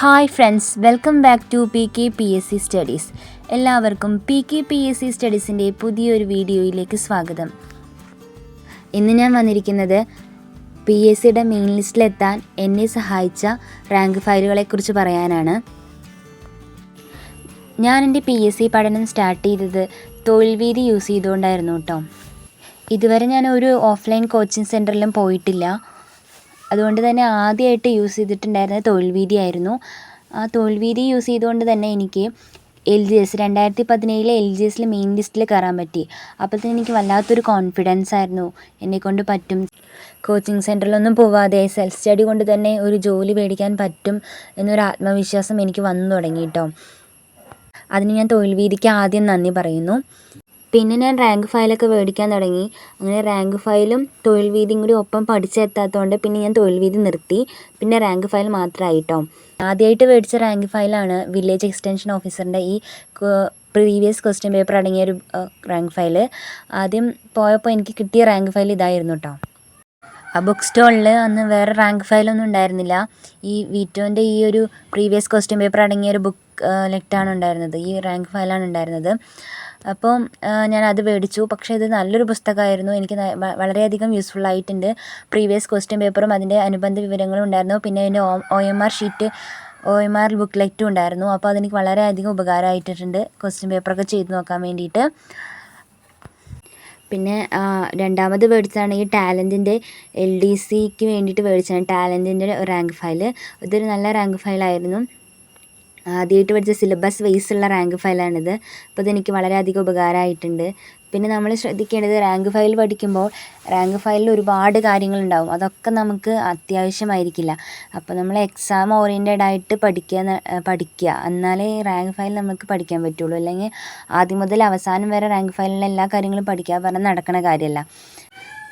Hi friends welcome back to P K P S C studies എല്ലാവർക്കും P K P S C സ്റ്റഡീസിന്റെ പുതിയൊരു വീഡിയോയിലേക്ക് സ്വാഗതം. ഇന്ന് ഞാൻ വന്നിരിക്കുന്നത് പി എസ് സിയുടെ മെയിൻ ലിസ്റ്റിലെത്താൻ എന്നെ സഹായിച്ച റാങ്ക് ഫയലുകളെക്കുറിച്ച് പറയാനാണ്. ഞാൻ എന്റെ പി എസ് സി പഠനം സ്റ്റാർട്ട് ചെയ്തത് തൊഴിൽ വീതി യൂസ് ചെയ്തുകൊണ്ടായിരുന്നു കേട്ടോ ഇതുവരെ ഞാൻ ഒരു ഓഫ്ലൈൻ കോച്ചിങ് സെന്ററിലും പോയിട്ടില്ല. അതുകൊണ്ട് തന്നെ ആദ്യമായിട്ട് യൂസ് ചെയ്തിട്ടുണ്ടായിരുന്നത് തൊഴിൽ ആയിരുന്നു. ആ തോൽവീതി യൂസ് ചെയ്തുകൊണ്ട് തന്നെ എനിക്ക് എൽ ജി എസ് രണ്ടായിരത്തി പതിനേഴിലെ എൽ ജി എസിൽ മെയിൻ ലിസ്റ്റിൽ കയറാൻ പറ്റി. അപ്പോൾ തന്നെ എനിക്ക് വല്ലാത്തൊരു കോൺഫിഡൻസ് ആയിരുന്നു എന്നെക്കൊണ്ട് പറ്റും. കോച്ചിങ് സെന്ററിലൊന്നും പോവാതെ സെൽഫ് സ്റ്റഡി കൊണ്ട് തന്നെ ഒരു ജോലി മേടിക്കാൻ പറ്റും എന്നൊരു ആത്മവിശ്വാസം എനിക്ക് വന്നു തുടങ്ങി കേട്ടോ അതിന് ഞാൻ തൊഴിൽ വീതിക്ക് ആദ്യം നന്ദി പറയുന്നു. പിന്നെ ഞാൻ റാങ്ക് ഫയലൊക്കെ മേടിക്കാൻ തുടങ്ങി. അങ്ങനെ റാങ്ക് ഫയലും തൊഴിൽ വീതിയും കൂടി ഒപ്പം പഠിച്ചെത്താത്തതുകൊണ്ട് പിന്നെ ഞാൻ തൊഴിൽ വീതി നിർത്തി. പിന്നെ റാങ്ക് ഫയൽ മാത്രമായി കേട്ടോ ആദ്യമായിട്ട് മേടിച്ച റാങ്ക് ഫയലാണ് വില്ലേജ് എക്സ്റ്റൻഷൻ ഓഫീസറിന്റെ ഈ പ്രീവിയസ് ക്വസ്റ്റ്യൻ പേപ്പർ അടങ്ങിയ ഒരു റാങ്ക് ഫയൽ ആദ്യം പോയപ്പോൾ എനിക്ക് കിട്ടിയ റാങ്ക് ഫയൽ ഇതായിരുന്നു കേട്ടോ ആ ബുക്ക് സ്റ്റോളിൽ അന്ന് വേറെ റാങ്ക് ഫയലൊന്നും ഉണ്ടായിരുന്നില്ല. ഈ വിറ്റോന്റെ ഈ ഒരു പ്രീവിയസ് ക്വസ്റ്റ്യൻ പേപ്പർ അടങ്ങിയ ഒരു ബുക്ക് ലെറ്റാണ് ഉണ്ടായിരുന്നത്. ഈ റാങ്ക് ഫയലാണ് ഉണ്ടായിരുന്നത്. അപ്പോൾ ഞാൻ അത് മേടിച്ചു. പക്ഷേ ഇത് നല്ലൊരു പുസ്തകമായിരുന്നു. എനിക്ക് വളരെയധികം യൂസ്ഫുൾ ആയിട്ടുണ്ട്. പ്രീവിയസ് ക്വസ്റ്റ്യൻ പേപ്പറും അതിന്റെ അനുബന്ധ വിവരങ്ങളും ഉണ്ടായിരുന്നു. പിന്നെ അതിന്റെ O M R sheet O M R ബുക്ക്ലെറ്റും ഉണ്ടായിരുന്നു. അപ്പോൾ അതെനിക്ക് വളരെയധികം ഉപകാരമായിട്ടുണ്ട് ക്വസ്റ്റ്യൻ പേപ്പറൊക്കെ ചെയ്തു നോക്കാൻ വേണ്ടിയിട്ട്. പിന്നെ രണ്ടാമത് മേടിച്ചതാണ് ഈ ടാലന്റിന്റെ എൽ ഡി സിക്ക് വേണ്ടിയിട്ട് മേടിച്ചതാണ് ടാലന്റിന്റെ റാങ്ക് ഫയൽ ഇതൊരു നല്ല റാങ്ക് ഫയലായിരുന്നു ആദ്യമായിട്ട് പഠിച്ച സിലബസ് വൈസ് ഉള്ള റാങ്ക് ഫയലാണിത് അപ്പോൾ ഇതെനിക്ക് വളരെയധികം ഉപകാരമായിട്ടുണ്ട്. പിന്നെ നമ്മൾ ശ്രദ്ധിക്കേണ്ടത് റാങ്ക് ഫയൽ പഠിക്കുമ്പോൾ റാങ്ക് ഫയലിൽ ഒരുപാട് കാര്യങ്ങളുണ്ടാവും. അതൊക്കെ നമുക്ക് അത്യാവശ്യമായിരിക്കില്ല. അപ്പോൾ നമ്മൾ എക്സാം ഓറിയന്റഡ് ആയിട്ട് പഠിക്കുക പഠിക്കുക എന്നാലേ റാങ്ക് ഫയൽ നമുക്ക് പഠിക്കാൻ പറ്റുള്ളൂ. അല്ലെങ്കിൽ ആദ്യം മുതൽ അവസാനം വരെ റാങ്ക് ഫയലിലെ എല്ലാ കാര്യങ്ങളും പഠിക്കുക പറഞ്ഞാൽ നടക്കണ കാര്യമല്ല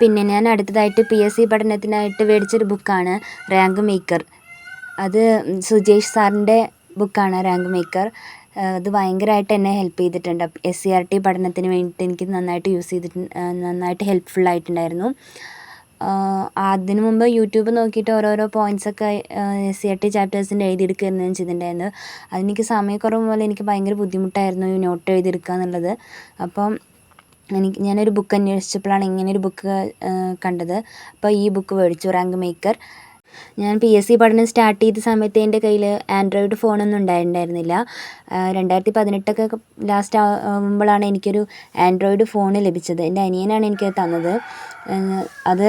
പിന്നെ ഞാൻ അടുത്തതായിട്ട് പി എസ് സി പഠനത്തിനായിട്ട് മേടിച്ചൊരു ബുക്കാണ് റാങ്ക് മേക്കർ അത് സുജേഷ് സാറിന്റെ ബുക്കാണ് റാങ്ക് മേക്കർ അത് ഭയങ്കരമായിട്ട് എന്നെ ഹെൽപ്പ് ചെയ്തിട്ടുണ്ട്. എസ് സി ആർ ടി പഠനത്തിന് വേണ്ടിയിട്ട് എനിക്ക് നന്നായിട്ട് യൂസ് ചെയ്തിട്ട് നന്നായിട്ട് ഹെൽപ്ഫുൾ ആയിട്ടുണ്ടായിരുന്നു. അതിനു മുമ്പ് യൂട്യൂബ് നോക്കിയിട്ട് ഓരോരോ പോയിന്റ്സൊക്കെ എസ് സി ആർ ടി ചാപ്റ്റേഴ്സിന്റെ എഴുതിയെടുക്കുകയായിരുന്നു ഞാൻ ചെയ്തിട്ടുണ്ടായിരുന്നു അതെനിക്ക് സമയക്കുറവ് പോലെ എനിക്ക് ഭയങ്കര ബുദ്ധിമുട്ടായിരുന്നു ഈ നോട്ട് എഴുതിയെടുക്കുക എന്നുള്ളത്. അപ്പം എനിക്ക് ഞാനൊരു ബുക്ക് അന്വേഷിച്ചപ്പോഴാണ് ഒരു ബുക്ക് കണ്ടത്. അപ്പോൾ ഈ ബുക്ക് മേടിച്ചു റാങ്ക് മേക്കർ ഞാൻ പി എസ് സി പഠനം സ്റ്റാർട്ട് ചെയ്ത സമയത്ത് എന്റെ കയ്യിൽ ആൻഡ്രോയിഡ് ഫോണൊന്നും ഉണ്ടായിട്ടുണ്ടായിരുന്നില്ല. രണ്ടായിരത്തി പതിനെട്ടൊക്കെ ലാസ്റ്റ് ആകുമ്പോഴാണ് എനിക്കൊരു ആൻഡ്രോയിഡ് ഫോൺ ലഭിച്ചത്. എന്റെ അനിയനാണ് എനിക്ക് തന്നത്. അത്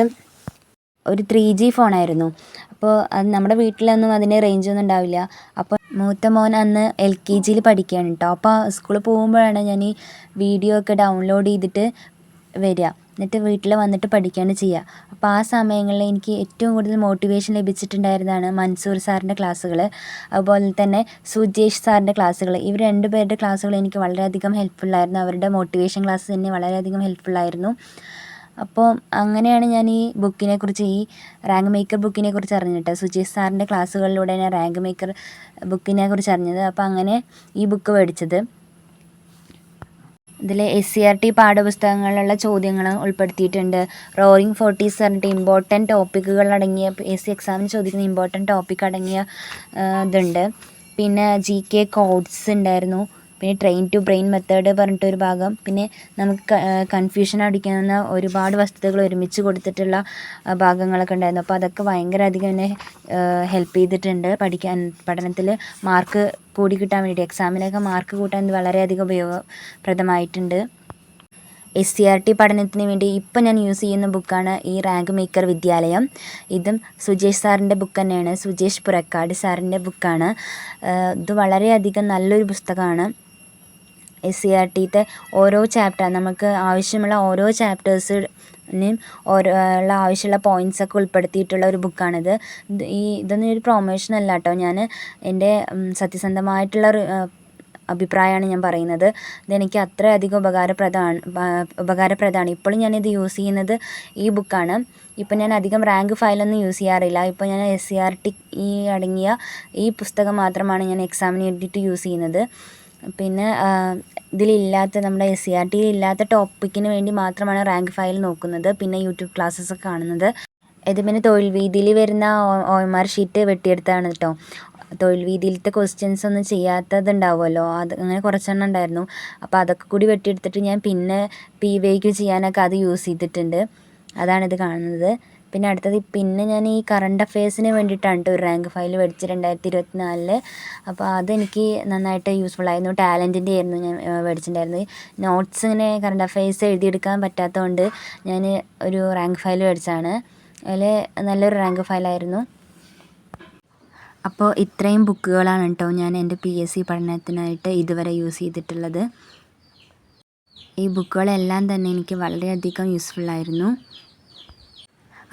ഒരു ത്രീ ജി ഫോണായിരുന്നു അപ്പോൾ അത് നമ്മുടെ വീട്ടിലൊന്നും അതിന് റേഞ്ചൊന്നും ഉണ്ടാവില്ല. അപ്പോൾ മൂത്ത മോൻ അന്ന് എൽ കെ ജിയിൽ പഠിക്കുകയാണ് കേട്ടോ അപ്പോൾ സ്കൂളിൽ പോകുമ്പോഴാണ് ഞാൻ ഈ വീഡിയോ ഒക്കെ ഡൗൺലോഡ് ചെയ്തിട്ട് വരിക. എന്നിട്ട് വീട്ടിൽ വന്നിട്ട് പഠിക്കുകയാണ് ചെയ്യുക അപ്പോൾ ആ സമയങ്ങളിൽ എനിക്ക് ഏറ്റവും കൂടുതൽ മോട്ടിവേഷൻ ലഭിച്ചിട്ടുണ്ടായിരുന്നതാണ് മൻസൂർ സാറിന്റെ ക്ലാസ്സുകൾ അതുപോലെ തന്നെ സുജേഷ് സാറിന്റെ ക്ലാസ്സുകൾ ഇവർ രണ്ട് പേരുടെ ക്ലാസ്സുകൾ എനിക്ക് വളരെയധികം ഹെൽപ്ഫുള്ളായിരുന്നു അവരുടെ മോട്ടിവേഷൻ ക്ലാസ് തന്നെ വളരെയധികം ഹെൽപ്ഫുള്ളായിരുന്നു അപ്പോൾ അങ്ങനെയാണ് ഞാൻ ഈ ബുക്കിനെ കുറിച്ച് ഈ റാങ്ക് മേക്കർ ബുക്കിനെ കുറിച്ച് അറിഞ്ഞിട്ട് സുജേഷ് സാറിന്റെ ക്ലാസ്സുകളിലൂടെ ഞാൻ റാങ്ക് മേക്കർ ബുക്കിനെ കുറിച്ച് അറിഞ്ഞത്. അപ്പോൾ അങ്ങനെ ഈ ബുക്ക് മേടിച്ചത്. ഇതിൽ എസ് സി ആർ ടി പാഠപുസ്തകങ്ങളിലുള്ള ചോദ്യങ്ങൾ ഉൾപ്പെടുത്തിയിട്ടുണ്ട്. റോറിങ് ഫോർട്ടീസ് പറഞ്ഞിട്ട് ഇമ്പോർട്ടന്റ് ടോപ്പിക്കുകൾ അടങ്ങിയ എസ് സി എക്സാമിന് ചോദിക്കുന്ന ഇമ്പോർട്ടന്റ് ടോപ്പിക് അടങ്ങിയ ഇതുണ്ട്. പിന്നെ ജി കെ കോഡ്സ് ഉണ്ടായിരുന്നു. പിന്നെ ട്രെയിൻ ടു ബ്രെയിൻ മെത്തേഡ് പറഞ്ഞിട്ടൊരു ഭാഗം. പിന്നെ നമുക്ക് കൺഫ്യൂഷൻ അടിക്കുന്ന ഒരുപാട് വസ്തുതകൾ ഒരുമിച്ച് കൊടുത്തിട്ടുള്ള ഭാഗങ്ങളൊക്കെ ഉണ്ടായിരുന്നു. അപ്പോൾ അതൊക്കെ ഭയങ്കര അധികം എന്നെ ഹെൽപ്പ് ചെയ്തിട്ടുണ്ട് പഠിക്കാൻ പഠനത്തിൽ മാർക്ക് കൂടി കിട്ടാൻ വേണ്ടി എക്സാമിനൊക്കെ മാർക്ക് കൂട്ടാൻ ഇത് വളരെയധികം ഉപയോഗപ്രദമായിട്ടുണ്ട്. എസ് സി ആർ ടി പഠനത്തിന് വേണ്ടി ഇപ്പം ഞാൻ യൂസ് ചെയ്യുന്ന ബുക്കാണ് ഈ റാങ്ക് മേക്കർ വിദ്യാലയം. ഇതും സുജേഷ് സാറിന്റെ ബുക്ക് തന്നെയാണ്. സുജേഷ് പുറക്കാട് സാറിന്റെ ബുക്കാണ് ഇത് വളരെയധികം നല്ലൊരു പുസ്തകമാണ്. എസ് സി ആർ ടിത്തെ ഓരോ ചാപ്റ്റർ നമുക്ക് ആവശ്യമുള്ള ഓരോ ചാപ്റ്റേഴ്സിനും ഓരോ ഉള്ള ആവശ്യമുള്ള പോയിന്റ്സ് ഒക്കെ ഉൾപ്പെടുത്തിയിട്ടുള്ള ഒരു ബുക്കാണിത് ഈ ഇതൊന്നും ഒരു പ്രൊമോഷൻ അല്ല കേട്ടോ ഞാൻ എന്റെ സത്യസന്ധമായിട്ടുള്ള ഒരു അഭിപ്രായമാണ് ഞാൻ പറയുന്നത്. ഇതെനിക്ക് അത്രയധികം ഉപകാരപ്രദമാണ് ഉപകാരപ്രദമാണ്. ഇപ്പോഴും ഞാനിത് യൂസ് ചെയ്യുന്നത് ഈ ബുക്കാണ് ഇപ്പം ഞാൻ അധികം റാങ്ക് ഫയലൊന്നും യൂസ് ചെയ്യാറില്ല. ഇപ്പോൾ ഞാൻ എസ് സി ആർ ടി ഈ അടങ്ങിയ ഈ പുസ്തകം മാത്രമാണ് ഞാൻ എക്സാമിന് വേണ്ടിയിട്ട് യൂസ് ചെയ്യുന്നത്. പിന്നെ ഇതിലില്ലാത്ത നമ്മുടെ എസ് സി ആർ ടിയിൽ ഇല്ലാത്ത ടോപ്പിക്കിന് വേണ്ടി മാത്രമാണ് റാങ്ക് ഫയൽ നോക്കുന്നത് പിന്നെ യൂട്യൂബ് ക്ലാസ്സസ് കാണുന്നത്. ഇത് പിന്നെ തൊഴിൽ വീതിയിൽ വരുന്ന ഒ എം ആർ ഷീറ്റ് വെട്ടിയെടുത്താണ് കേട്ടോ തൊഴിൽ വീതിയിലത്തെ ക്വസ്റ്റ്യൻസ് ഒന്നും ചെയ്യാത്തതുണ്ടാവുമല്ലോ അത് അങ്ങനെ കുറച്ചെണ്ണം ഉണ്ടായിരുന്നു. അപ്പോൾ അതൊക്കെ കൂടി വെട്ടിയെടുത്തിട്ട് ഞാൻ പിന്നെ പി വൈക്ക് ചെയ്യാനൊക്കെ അത് യൂസ് ചെയ്തിട്ടുണ്ട്. അതാണിത് കാണുന്നത്. പിന്നെ അടുത്തത് പിന്നെ ഞാൻ ഈ കറണ്ട് അഫയേഴ്സിന് വേണ്ടിയിട്ടാണ് കേട്ടോ ഒരു റാങ്ക് ഫയൽ മേടിച്ചത് രണ്ടായിരത്തി ഇരുപത്തി നാലിൽ അപ്പോൾ അതെനിക്ക് നന്നായിട്ട് യൂസ്ഫുൾ ആയിരുന്നു. ടാലന്റിന്റെ ആയിരുന്നു ഞാൻ മേടിച്ചിട്ടുണ്ടായിരുന്നത്. നോട്ട്സ് ഇങ്ങനെ കറണ്ട് അഫയേഴ്സ് എഴുതിയെടുക്കാൻ പറ്റാത്തതുകൊണ്ട് ഞാൻ ഒരു റാങ്ക് ഫയൽ മേടിച്ചതാണ്. അതിൽ നല്ലൊരു റാങ്ക് ഫയലായിരുന്നു അപ്പോൾ ഇത്രയും ബുക്കുകളാണ് കേട്ടോ ഞാൻ എന്റെ പി എസ് സി പഠനത്തിനായിട്ട് ഇതുവരെ യൂസ് ചെയ്തിട്ടുള്ളത്. ഈ ബുക്കുകളെല്ലാം തന്നെ എനിക്ക് വളരെയധികം യൂസ്ഫുള്ളായിരുന്നു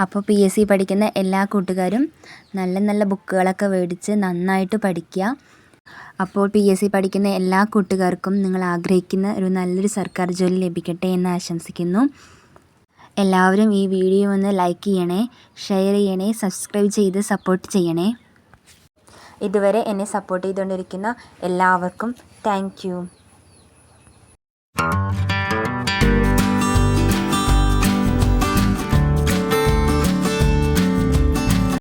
അപ്പോൾ പി എസ് സി പഠിക്കുന്ന എല്ലാ കൂട്ടുകാരും നല്ല നല്ല ബുക്കുകളൊക്കെ മേടിച്ച് നന്നായിട്ട് പഠിക്കുക. അപ്പോൾ പി എസ് സി പഠിക്കുന്ന എല്ലാ കൂട്ടുകാർക്കും നിങ്ങൾ ആഗ്രഹിക്കുന്ന ഒരു നല്ലൊരു സർക്കാർ ജോലി ലഭിക്കട്ടെ എന്ന് ആശംസിക്കുന്നു. എല്ലാവരും ഈ വീഡിയോ ഒന്ന് ലൈക്ക് ചെയ്യണേ ഷെയർ ചെയ്യണേ സബ്സ്ക്രൈബ് ചെയ്ത് സപ്പോർട്ട് ചെയ്യണേ. ഇതുവരെ എന്നെ സപ്പോർട്ട് ചെയ്തുകൊണ്ടിരിക്കുന്ന എല്ലാവർക്കും താങ്ക്